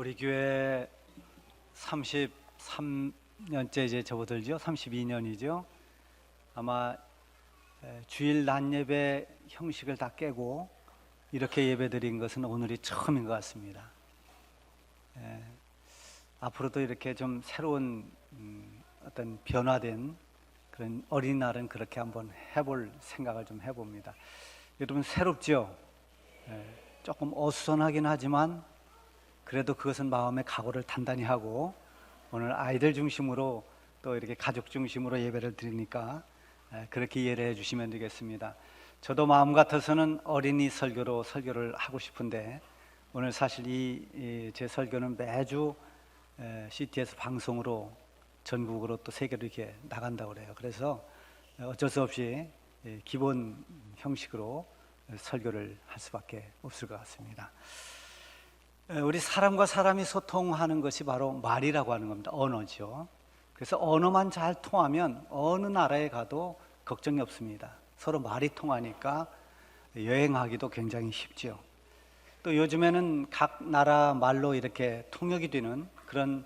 우리 교회 33년째 이제 접어들죠. 32년이죠. 아마 에, 주일 낮 예배 형식을 다 깨고 이렇게 예배드린 것은 오늘이 처음인 것 같습니다. 에, 앞으로도 이렇게 좀 새로운 음, 어떤 변화된 그런 어린날은 그렇게 한번 해볼 생각을 좀 해봅니다. 여러분 새롭죠? 에, 조금 어수선하긴 하지만 그래도 그것은 마음의 각오를 단단히 하고 오늘 아이들 중심으로 또 이렇게 가족 중심으로 예배를 드리니까 에, 그렇게 이해를 해 주시면 되겠습니다. 저도 마음 같아서는 어린이 설교로 설교를 하고 싶은데 오늘 사실 이 제 설교는 매주 에, CTS 방송으로 전국으로 또 세계로 이렇게 나간다고 그래요. 그래서 어쩔 수 없이 예, 기본 형식으로 설교를 할 수밖에 없을 것 같습니다. 에, 우리 사람과 사람이 소통하는 것이 바로 말이라고 하는 겁니다. 언어죠. 그래서 언어만 잘 통하면 어느 나라에 가도 걱정이 없습니다. 서로 말이 통하니까 여행하기도 굉장히 쉽죠. 또 요즘에는 각 나라 말로 이렇게 통역이 되는 그런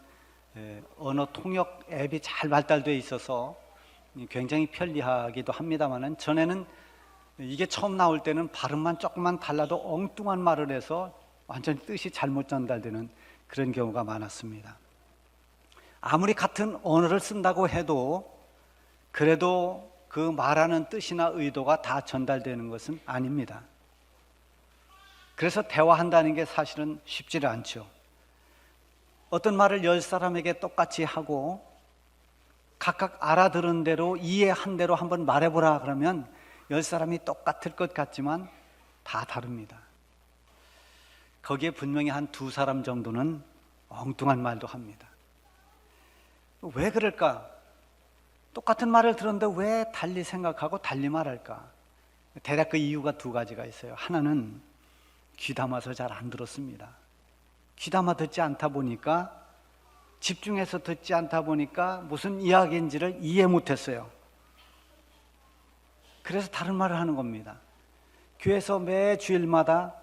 에, 언어 통역 앱이 잘 발달되어 있어서 굉장히 편리하기도 합니다만은 전에는 이게 처음 나올 때는 발음만 조금만 달라도 엉뚱한 말을 해서 완전히 뜻이 잘못 전달되는 그런 경우가 많았습니다. 아무리 같은 언어를 쓴다고 해도 그래도 그 말하는 뜻이나 의도가 다 전달되는 것은 아닙니다. 그래서 대화한다는 게 사실은 쉽지를 않죠. 어떤 말을 열 사람에게 똑같이 하고 각각 알아들은 대로 이해한 대로 한번 말해보라 그러면 열 사람이 똑같을 것 같지만 다 다릅니다. 거기에 분명히 한 두 사람 정도는 엉뚱한 말도 합니다. 왜 그럴까? 똑같은 말을 들었는데 왜 달리 생각하고 달리 말할까? 대략 그 이유가 두 가지가 있어요. 하나는 귀담아서 잘 안 들었습니다. 귀담아 듣지 않다 보니까 집중해서 듣지 않다 보니까 무슨 이야기인지를 이해 못했어요. 그래서 다른 말을 하는 겁니다. 교회에서 매 주일마다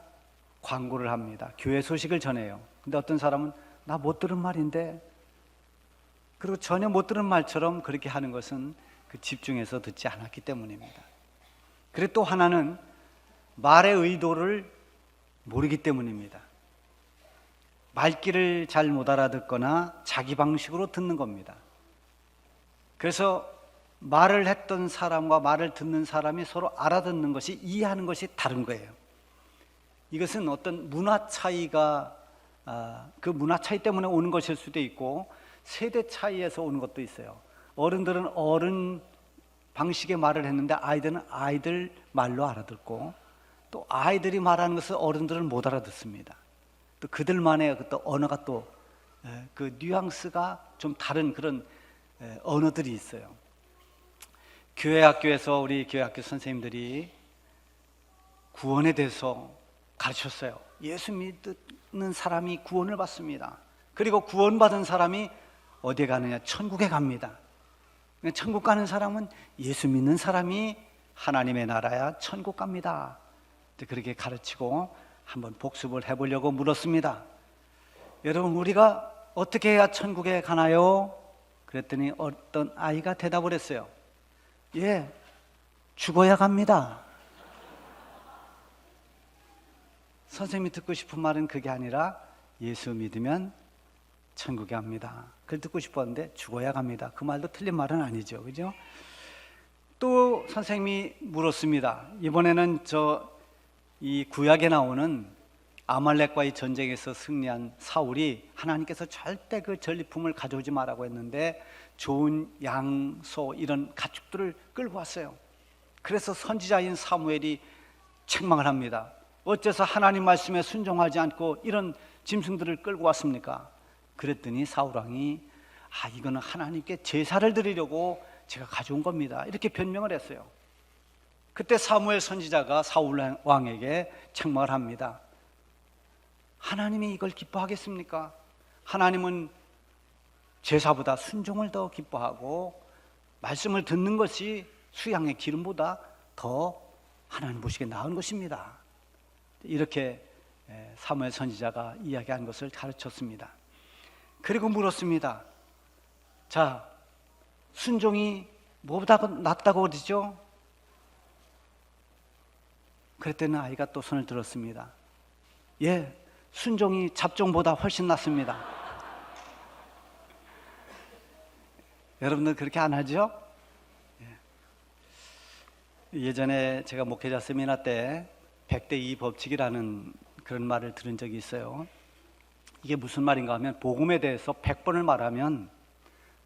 광고를 합니다. 교회 소식을 전해요. 근데 어떤 사람은 나 못 들은 말인데 그리고 전혀 못 들은 말처럼 그렇게 하는 것은 그 집중해서 듣지 않았기 때문입니다. 그리고 또 하나는 말의 의도를 모르기 때문입니다. 말귀를 잘 못 알아듣거나 자기 방식으로 듣는 겁니다. 그래서 말을 했던 사람과 말을 듣는 사람이 서로 알아듣는 것이 이해하는 것이 다른 거예요. 이것은 어떤 문화 차이가 아, 그 문화 차이 때문에 오는 것일 수도 있고 세대 차이에서 오는 것도 있어요. 어른들은 어른 방식의 말을 했는데 아이들은 아이들 말로 알아듣고 또 아이들이 말하는 것을 어른들은 못 알아듣습니다. 또 그들만의 그또 언어가 또 그 뉘앙스가 좀 다른 그런 에, 언어들이 있어요. 교회 학교에서 우리 교회 학교 선생님들이 구원에 대해서 가르쳤어요. 예수 믿는 사람이 구원을 받습니다. 그리고 구원받은 사람이 어디에 가느냐? 천국에 갑니다. 천국 가는 사람은 예수 믿는 사람이 하나님의 나라야 천국 갑니다. 그렇게 가르치고 한번 복습을 해보려고 물었습니다. 여러분, 우리가 어떻게 해야 천국에 가나요? 그랬더니 어떤 아이가 대답을 했어요. 예, 죽어야 갑니다. 선생님이 듣고 싶은 말은 그게 아니라 예수 믿으면 천국에 갑니다. 그걸 듣고 싶었는데 죽어야 갑니다. 그 말도 틀린 말은 아니죠. 그죠? 또 선생님이 물었습니다. 이번에는 저 이 구약에 나오는 아말렉과의 전쟁에서 승리한 사울이 하나님께서 절대 그 전리품을 가져오지 말라고 했는데 좋은 양 소 이런 가축들을 끌고 왔어요. 그래서 선지자인 사무엘이 책망을 합니다. 어째서 하나님 말씀에 순종하지 않고 이런 짐승들을 끌고 왔습니까? 그랬더니 사울 왕이 아 이거는 하나님께 제사를 드리려고 제가 가져온 겁니다. 이렇게 변명을 했어요. 그때 사무엘 선지자가 사울 왕에게 책망을 합니다. 하나님이 이걸 기뻐하겠습니까? 하나님은 제사보다 순종을 더 기뻐하고 말씀을 듣는 것이 수양의 기름보다 더 하나님 보시기에 나은 것입니다. 이렇게 에, 사무엘 선지자가 이야기한 것을 가르쳤습니다. 그리고 물었습니다. 자, 순종이 뭐보다 낫다고 그러죠? 그랬더니 아이가 또 손을 들었습니다. 예, 순종이 잡종보다 훨씬 낫습니다. 여러분들 그렇게 안 하죠? 예. 예전에 제가 목회자 세미나 때 100대 2 법칙이라는 그런 말을 들은 적이 있어요. 이게 무슨 말인가 하면 복음에 대해서 100번을 말하면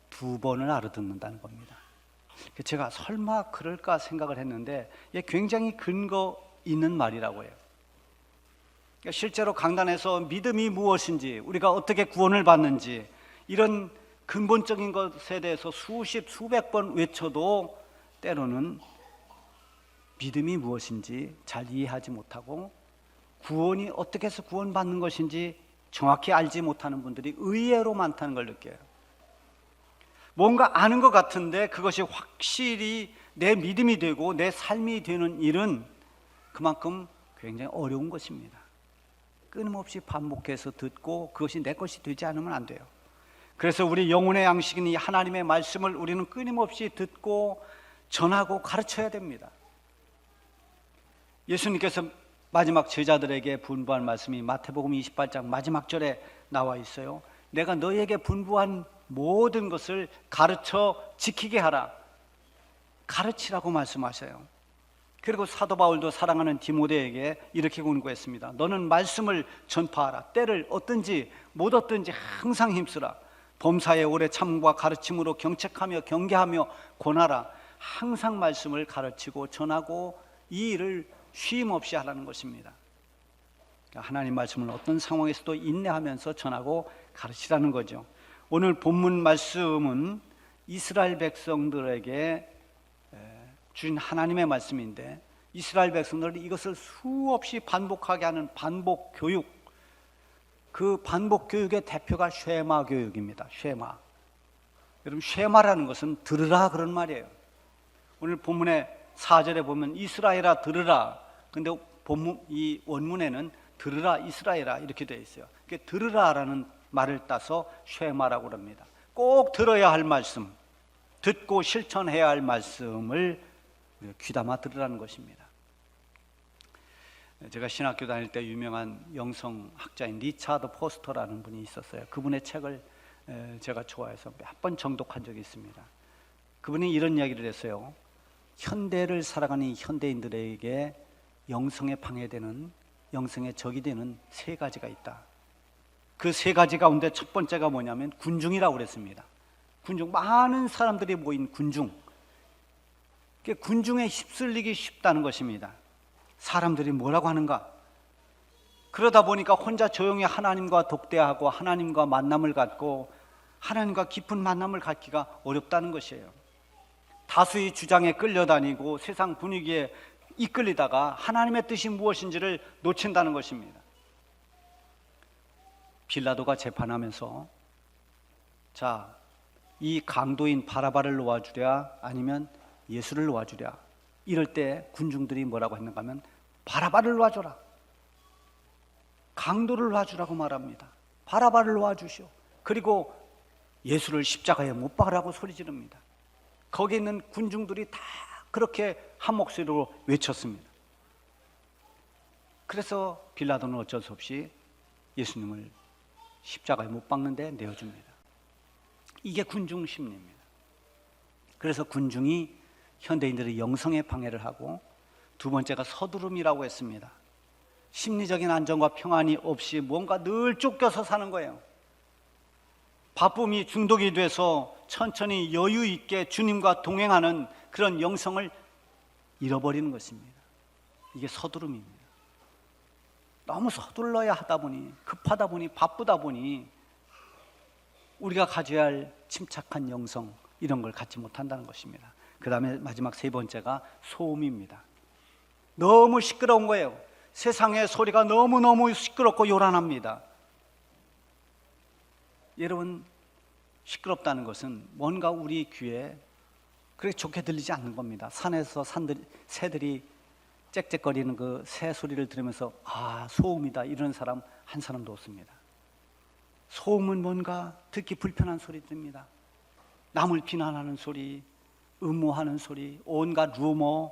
두 번을 알아듣는다는 겁니다. 제가 설마 그럴까 생각을 했는데 이게 굉장히 근거 있는 말이라고 해요. 그러니까 실제로 강단에서 믿음이 무엇인지, 우리가 어떻게 구원을 받는지 이런 근본적인 것에 대해서 수십 수백 번 외쳐도 때로는 믿음이 무엇인지 잘 이해하지 못하고 구원이 어떻게 해서 구원받는 것인지 정확히 알지 못하는 분들이 의외로 많다는 걸 느껴요. 뭔가 아는 것 같은데 그것이 확실히 내 믿음이 되고 내 삶이 되는 일은 그만큼 굉장히 어려운 것입니다. 끊임없이 반복해서 듣고 그것이 내 것이 되지 않으면 안 돼요. 그래서 우리 영혼의 양식인 이 하나님의 말씀을 우리는 끊임없이 듣고 전하고 가르쳐야 됩니다. 예수님께서 마지막 제자들에게 분부한 말씀이 마태복음 28장 마지막 절에 나와 있어요. 내가 너에게 분부한 모든 것을 가르쳐 지키게 하라. 가르치라고 말씀하셔요. 그리고 사도 바울도 사랑하는 디모데에게 이렇게 권고했습니다. 너는 말씀을 전파하라. 때를 얻든지 못 얻든지 항상 힘쓰라. 범사에 오래 참과 가르침으로 경책하며 경계하며 권하라. 항상 말씀을 가르치고 전하고 이 일을 쉼 없이 하라는 것입니다. 그러니까 하나님 말씀을 어떤 상황에서도 인내하면서 전하고 가르치라는 거죠. 오늘 본문 말씀은 이스라엘 백성들에게 주신 하나님의 말씀인데 이스라엘 백성들은 이것을 수없이 반복하게 하는 반복 교육 그 반복 교육의 대표가 쉐마 교육입니다. 쉐마. 여러분 쉐마라는 것은 들으라 그런 말이에요. 오늘 본문의 4절에 보면 이스라엘아 들으라. 근데 본문 이 원문에는 들으라 이스라엘아 이렇게 되어 있어요. 그 들으라라는 말을 따서 쉐마라고 합니다. 꼭 들어야 할 말씀, 듣고 실천해야 할 말씀을 귀담아 들으라는 것입니다. 제가 신학교 다닐 때 유명한 영성학자인 리차드 포스터라는 분이 있었어요. 그분의 책을 제가 좋아해서 몇 번 정독한 적이 있습니다. 그분이 이런 이야기를 했어요. 현대를 살아가는 현대인들에게 영성에 방해되는 영성에 적이 되는 세 가지가 있다. 그 세 가지 가운데 첫 번째가 뭐냐면 군중이라고 그랬습니다. 군중 많은 사람들이 모인 군중. 군중에 휩쓸리기 쉽다는 것입니다. 사람들이 뭐라고 하는가? 그러다 보니까 혼자 조용히 하나님과 독대하고 하나님과 만남을 갖고 하나님과 깊은 만남을 갖기가 어렵다는 것이에요. 다수의 주장에 끌려다니고 세상 분위기에 이끌리다가 하나님의 뜻이 무엇인지를 놓친다는 것입니다. 빌라도가 재판하면서 자, 이 강도인 바라바를 놓아주랴 아니면 예수를 놓아주랴. 이럴 때 군중들이 뭐라고 했는가 하면 바라바를 놓아줘라. 강도를 놔주라고 말합니다. 바라바를 놓아주시오. 그리고 예수를 십자가에 못 박으라고 소리 지릅니다. 거기 있는 군중들이 다 그렇게 한 목소리로 외쳤습니다 그래서 빌라도는 어쩔 수 없이 예수님을 십자가에 못 박는데 내어줍니다 이게 군중 심리입니다 그래서 군중이 현대인들의 영성에 방해를 하고 두 번째가 서두름이라고 했습니다. 심리적인 안정과 평안이 없이 뭔가 늘 쫓겨서 사는 거예요. 바쁨이 중독이 돼서 천천히 여유 있게 주님과 동행하는 그런 영성을 잃어버리는 것입니다. 이게 서두름입니다. 너무 서둘러야 하다 보니 급하다 보니 바쁘다 보니 우리가 가져야 할 침착한 영성 이런 걸 갖지 못한다는 것입니다. 그 다음에 마지막 세 번째가 소음입니다. 너무 시끄러운 거예요. 세상의 소리가 너무너무 시끄럽고 요란합니다. 여러분, 시끄럽다는 것은 뭔가 우리 귀에 그렇게 좋게 들리지 않는 겁니다. 산에서 산들, 새들이 짹짹거리는 그 새 소리를 들으면서 아 소음이다 이런 사람 한 사람도 없습니다. 소음은 뭔가 듣기 불편한 소리 들립니다. 남을 비난하는 소리, 음모하는 소리, 온갖 루머,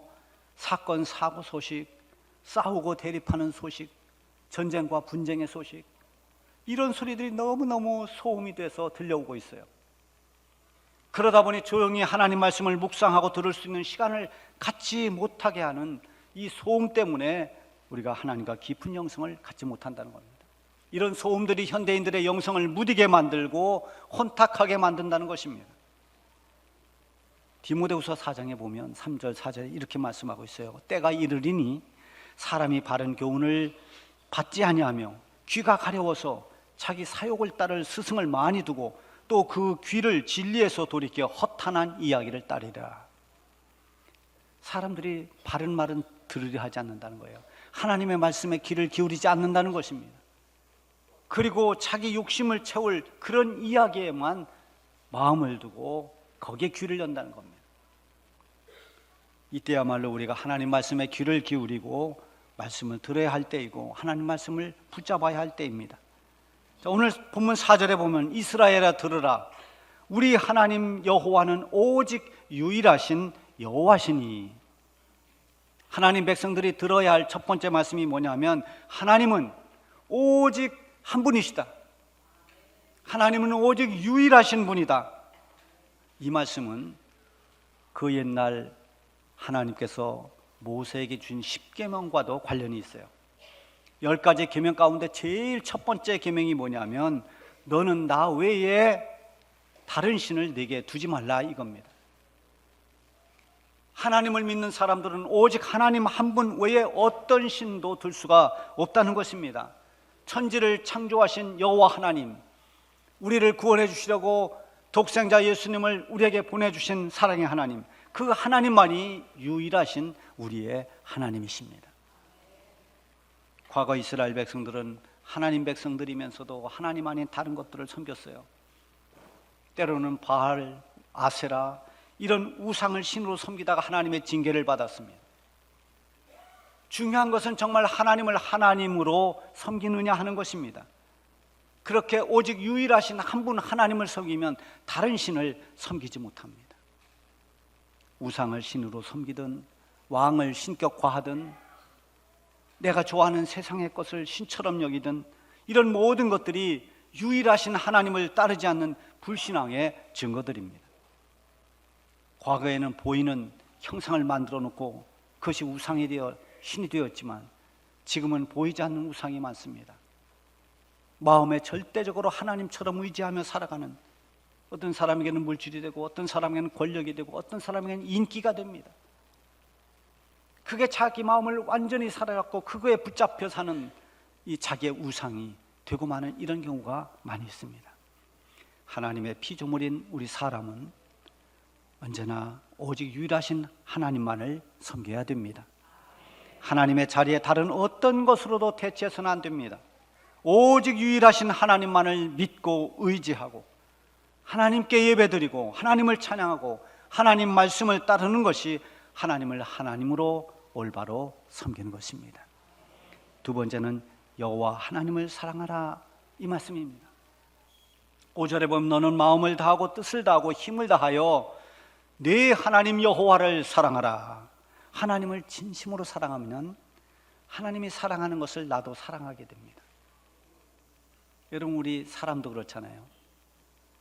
사건 사고 소식, 싸우고 대립하는 소식, 전쟁과 분쟁의 소식 이런 소리들이 너무너무 소음이 돼서 들려오고 있어요. 그러다 보니 조용히 하나님 말씀을 묵상하고 들을 수 있는 시간을 갖지 못하게 하는 이 소음 때문에 우리가 하나님과 깊은 영성을 갖지 못한다는 겁니다. 이런 소음들이 현대인들의 영성을 무디게 만들고 혼탁하게 만든다는 것입니다. 디모데후서 4장에 보면 3절 4절에 이렇게 말씀하고 있어요. 때가 이르리니 사람이 바른 교훈을 받지 아니하며 귀가 가려워서 자기 사욕을 따를 스승을 많이 두고 또 그 귀를 진리에서 돌이켜 허탄한 이야기를 따르라. 사람들이 바른 말은 들으려 하지 않는다는 거예요. 하나님의 말씀에 귀를 기울이지 않는다는 것입니다. 그리고 자기 욕심을 채울 그런 이야기에만 마음을 두고 거기에 귀를 연다는 겁니다. 이때야말로 우리가 하나님 말씀에 귀를 기울이고 말씀을 들어야 할 때이고 하나님 말씀을 붙잡아야 할 때입니다. 자, 오늘 본문 4절에 보면 이스라엘아 들으라 우리 하나님 여호와는 오직 유일하신 여호와시니 하나님 백성들이 들어야 할 첫 번째 말씀이 뭐냐면 하나님은 오직 한 분이시다. 하나님은 오직 유일하신 분이다. 이 말씀은 그 옛날 하나님께서 모세에게 준 십계명과도 관련이 있어요. 열 가지 계명 가운데 제일 첫 번째 계명이 뭐냐면 너는 나 외에 다른 신을 내게 두지 말라 이겁니다. 하나님을 믿는 사람들은 오직 하나님 한 분 외에 어떤 신도 들 수가 없다는 것입니다. 천지를 창조하신 여호와 하나님, 우리를 구원해 주시려고 독생자 예수님을 우리에게 보내 주신 사랑의 하나님, 그 하나님만이 유일하신 우리의 하나님이십니다. 과거 이스라엘 백성들은 하나님 백성들이면서도 하나님 아닌 다른 것들을 섬겼어요. 때로는 바알, 아세라 이런 우상을 신으로 섬기다가 하나님의 징계를 받았습니다. 중요한 것은 정말 하나님을 하나님으로 섬기느냐 하는 것입니다. 그렇게 오직 유일하신 한 분 하나님을 섬기면 다른 신을 섬기지 못합니다. 우상을 신으로 섬기든 왕을 신격화하든 내가 좋아하는 세상의 것을 신처럼 여기든 이런 모든 것들이 유일하신 하나님을 따르지 않는 불신앙의 증거들입니다. 과거에는 보이는 형상을 만들어 놓고 그것이 우상이 되어 신이 되었지만 지금은 보이지 않는 우상이 많습니다. 마음에 절대적으로 하나님처럼 의지하며 살아가는 어떤 사람에게는 물질이 되고 어떤 사람에게는 권력이 되고 어떤 사람에게는 인기가 됩니다. 그게 자기 마음을 완전히 살아갖고 그거에 붙잡혀 사는 이 자기의 우상이 되고 마는 이런 경우가 많이 있습니다. 하나님의 피조물인 우리 사람은 언제나 오직 유일하신 하나님만을 섬겨야 됩니다. 하나님의 자리에 다른 어떤 것으로도 대체해서는 안 됩니다. 오직 유일하신 하나님만을 믿고 의지하고 하나님께 예배드리고 하나님을 찬양하고 하나님 말씀을 따르는 것이 하나님을 하나님으로 올바로 섬기는 것입니다. 두 번째는 여호와 하나님을 사랑하라 이 말씀입니다. 5절에 보면 너는 마음을 다하고 뜻을 다하고 힘을 다하여 네 하나님 여호와를 사랑하라. 하나님을 진심으로 사랑하면 하나님이 사랑하는 것을 나도 사랑하게 됩니다. 여러분 우리 사람도 그렇잖아요.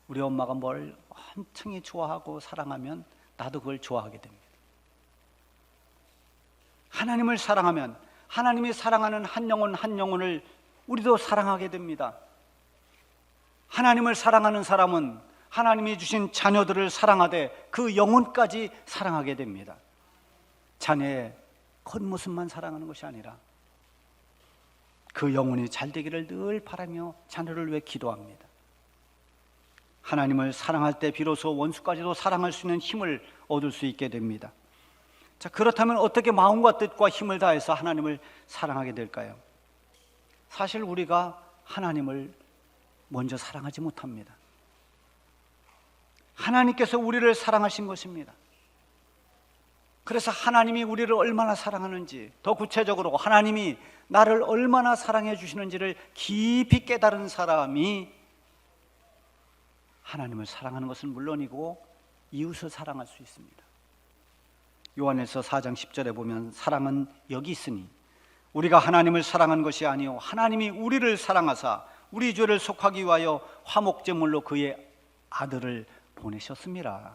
우리 엄마가 뭘 한층이 좋아하고 사랑하면 나도 그걸 좋아하게 됩니다. 하나님을 사랑하면 하나님이 사랑하는 한 영혼 한 영혼을 우리도 사랑하게 됩니다. 하나님을 사랑하는 사람은 하나님이 주신 자녀들을 사랑하되 그 영혼까지 사랑하게 됩니다. 자녀의 겉모습만 사랑하는 것이 아니라 그 영혼이 잘 되기를 늘 바라며 자녀를 위해 기도합니다. 하나님을 사랑할 때 비로소 원수까지도 사랑할 수 있는 힘을 얻을 수 있게 됩니다. 자, 그렇다면 어떻게 마음과 뜻과 힘을 다해서 하나님을 사랑하게 될까요? 사실 우리가 하나님을 먼저 사랑하지 못합니다. 하나님께서 우리를 사랑하신 것입니다. 그래서 하나님이 우리를 얼마나 사랑하는지, 더 구체적으로 하나님이 나를 얼마나 사랑해 주시는지를 깊이 깨달은 사람이 하나님을 사랑하는 것은 물론이고 이웃을 사랑할 수 있습니다. 요한에서 4장 10절에 보면 사랑은 여기 있으니 우리가 하나님을 사랑한 것이 아니요 하나님이 우리를 사랑하사 우리 죄를 속하기 위하여 화목제물로 그의 아들을 보내셨습니다.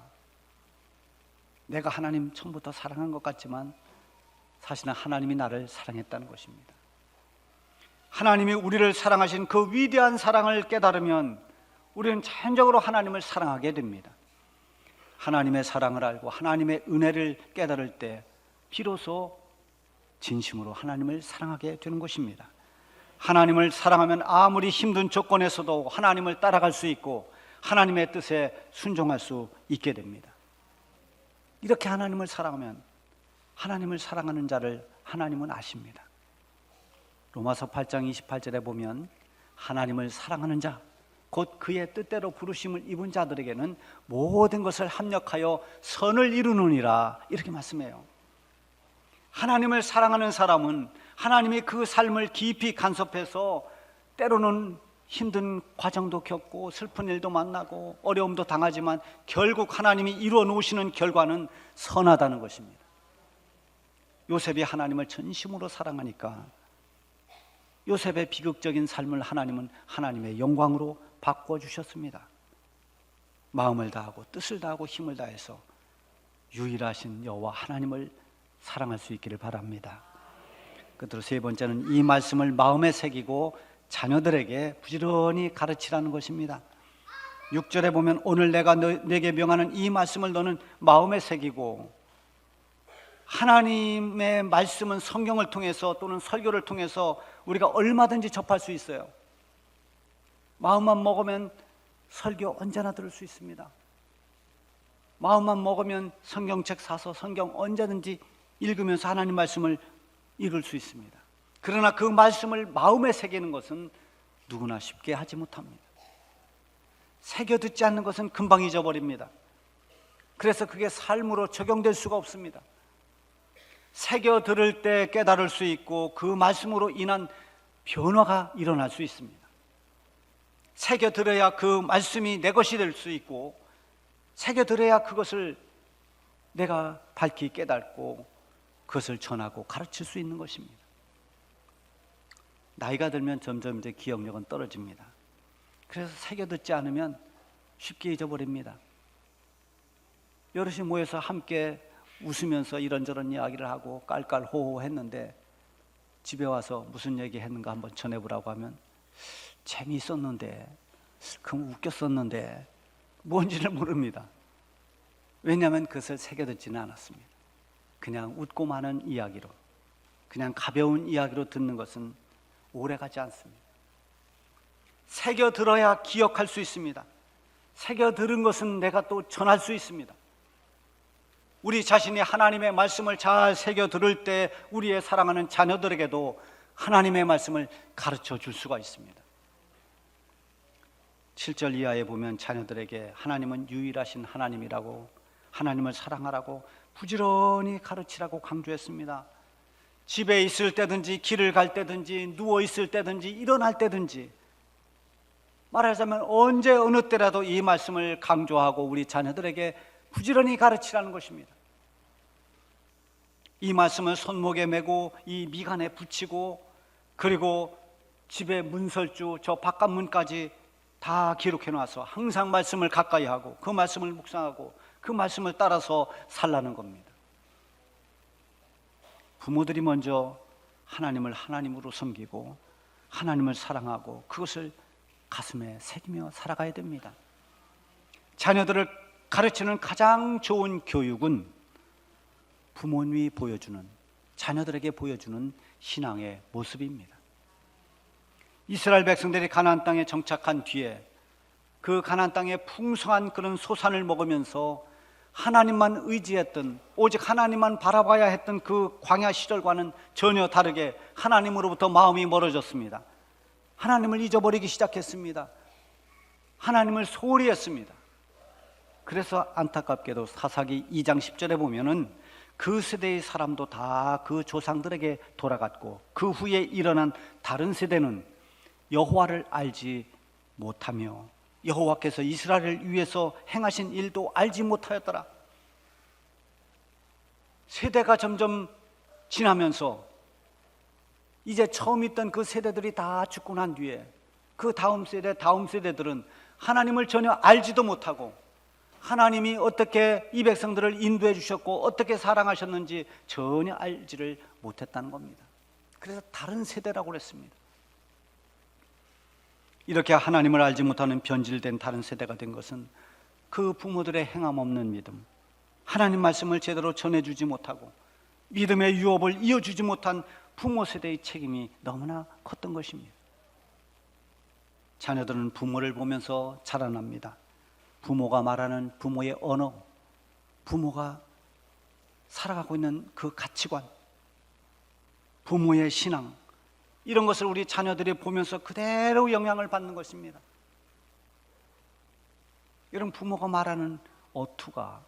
내가 하나님 처음부터 사랑한 것 같지만 사실은 하나님이 나를 사랑했다는 것입니다. 하나님이 우리를 사랑하신 그 위대한 사랑을 깨달으면 우리는 자연적으로 하나님을 사랑하게 됩니다. 하나님의 사랑을 알고 하나님의 은혜를 깨달을 때 비로소 진심으로 하나님을 사랑하게 되는 것입니다. 하나님을 사랑하면 아무리 힘든 조건에서도 하나님을 따라갈 수 있고 하나님의 뜻에 순종할 수 있게 됩니다. 이렇게 하나님을 사랑하면 하나님을 사랑하는 자를 하나님은 아십니다. 로마서 8장 28절에 보면 하나님을 사랑하는 자, 곧 그의 뜻대로 부르심을 입은 자들에게는 모든 것을 합력하여 선을 이루느니라 이렇게 말씀해요. 하나님을 사랑하는 사람은 하나님이 그 삶을 깊이 간섭해서 때로는 힘든 과정도 겪고 슬픈 일도 만나고 어려움도 당하지만 결국 하나님이 이루어 놓으시는 결과는 선하다는 것입니다. 요셉이 하나님을 전심으로 사랑하니까 요셉의 비극적인 삶을 하나님은 하나님의 영광으로 바꿔 주셨습니다. 마음을 다하고 뜻을 다하고 힘을 다해서 유일하신 여호와 하나님을 사랑할 수 있기를 바랍니다. 끝으로 세 번째는 이 말씀을 마음에 새기고 자녀들에게 부지런히 가르치라는 것입니다. 6절에 보면 오늘 내가 너, 내게 명하는 이 말씀을 너는 마음에 새기고 하나님의 말씀은 성경을 통해서 또는 설교를 통해서 우리가 얼마든지 접할 수 있어요. 마음만 먹으면 설교 언제나 들을 수 있습니다. 마음만 먹으면 성경책 사서 성경 언제든지 읽으면서 하나님 말씀을 읽을 수 있습니다. 그러나 그 말씀을 마음에 새기는 것은 누구나 쉽게 하지 못합니다. 새겨 듣지 않는 것은 금방 잊어버립니다. 그래서 그게 삶으로 적용될 수가 없습니다. 새겨 들을 때 깨달을 수 있고 그 말씀으로 인한 변화가 일어날 수 있습니다. 새겨 들어야 그 말씀이 내 것이 될 수 있고 새겨 들어야 그것을 내가 밝히 깨닫고 그것을 전하고 가르칠 수 있는 것입니다. 나이가 들면 점점 이제 기억력은 떨어집니다. 그래서 새겨 듣지 않으면 쉽게 잊어버립니다. 여럿이 모여서 함께 웃으면서 이런저런 이야기를 하고 깔깔호호 했는데 집에 와서 무슨 얘기 했는가 한번 전해보라고 하면 재미있었는데 그럼 웃겼었는데 뭔지를 모릅니다. 왜냐하면 그것을 새겨듣지는 않았습니다. 그냥 웃고 마는 이야기로 그냥 가벼운 이야기로 듣는 것은 오래가지 않습니다. 새겨 들어야 기억할 수 있습니다. 새겨 들은 것은 내가 또 전할 수 있습니다. 우리 자신이 하나님의 말씀을 잘 새겨 들을 때 우리의 사랑하는 자녀들에게도 하나님의 말씀을 가르쳐 줄 수가 있습니다. 7절 이하에 보면 자녀들에게 하나님은 유일하신 하나님이라고 하나님을 사랑하라고 부지런히 가르치라고 강조했습니다. 집에 있을 때든지 길을 갈 때든지 누워 있을 때든지 일어날 때든지 말하자면 언제 어느 때라도 이 말씀을 강조하고 우리 자녀들에게 부지런히 가르치라는 것입니다. 이 말씀을 손목에 메고 이 미간에 붙이고 그리고 집에 문설주 저 바깥 문까지 다 기록해 놔서 항상 말씀을 가까이 하고 그 말씀을 묵상하고 그 말씀을 따라서 살라는 겁니다. 부모들이 먼저 하나님을 하나님으로 섬기고 하나님을 사랑하고 그것을 가슴에 새기며 살아가야 됩니다. 자녀들을 가르치는 가장 좋은 교육은 부모님이 보여주는 자녀들에게 보여주는 신앙의 모습입니다. 이스라엘 백성들이 가나안 땅에 정착한 뒤에 그 가나안 땅의 풍성한 그런 소산을 먹으면서 하나님만 의지했던 오직 하나님만 바라봐야 했던 그 광야 시절과는 전혀 다르게 하나님으로부터 마음이 멀어졌습니다. 하나님을 잊어버리기 시작했습니다. 하나님을 소홀히 했습니다. 그래서 안타깝게도 사사기 2장 10절에 보면은 그 세대의 사람도 다 그 조상들에게 돌아갔고 그 후에 일어난 다른 세대는 여호와를 알지 못하며 여호와께서 이스라엘을 위해서 행하신 일도 알지 못하였더라. 세대가 점점 지나면서 이제 처음 있던 그 세대들이 다 죽고 난 뒤에 그 다음 세대, 다음 세대들은 하나님을 전혀 알지도 못하고 하나님이 어떻게 이 백성들을 인도해 주셨고 어떻게 사랑하셨는지 전혀 알지를 못했다는 겁니다. 그래서 다른 세대라고 그랬습니다. 이렇게 하나님을 알지 못하는 변질된 다른 세대가 된 것은 그 부모들의 행함 없는 믿음, 하나님 말씀을 제대로 전해주지 못하고 믿음의 유업을 이어주지 못한 부모 세대의 책임이 너무나 컸던 것입니다. 자녀들은 부모를 보면서 자라납니다. 부모가 말하는 부모의 언어, 부모가 살아가고 있는 그 가치관, 부모의 신앙, 이런 것을 우리 자녀들이 보면서 그대로 영향을 받는 것입니다. 이런 부모가 말하는 어투가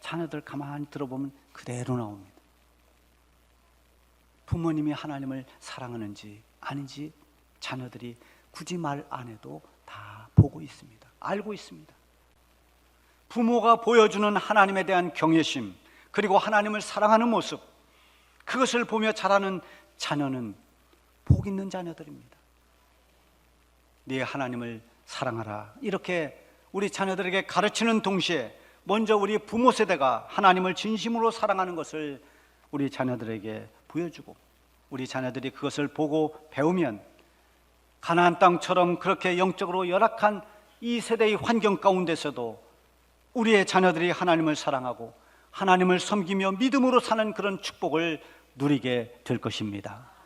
자녀들 가만히 들어보면 그대로 나옵니다. 부모님이 하나님을 사랑하는지 아닌지 자녀들이 굳이 말 안 해도 다 보고 있습니다. 알고 있습니다. 부모가 보여주는 하나님에 대한 경외심, 그리고 하나님을 사랑하는 모습, 그것을 보며 자라는 자녀는 복 있는 자녀들입니다. 네 하나님을 사랑하라. 이렇게 우리 자녀들에게 가르치는 동시에 먼저 우리 부모 세대가 하나님을 진심으로 사랑하는 것을 우리 자녀들에게 보여주고 우리 자녀들이 그것을 보고 배우면 가나안 땅처럼 그렇게 영적으로 열악한 이 세대의 환경 가운데서도 우리의 자녀들이 하나님을 사랑하고 하나님을 섬기며 믿음으로 사는 그런 축복을 누리게 될 것입니다.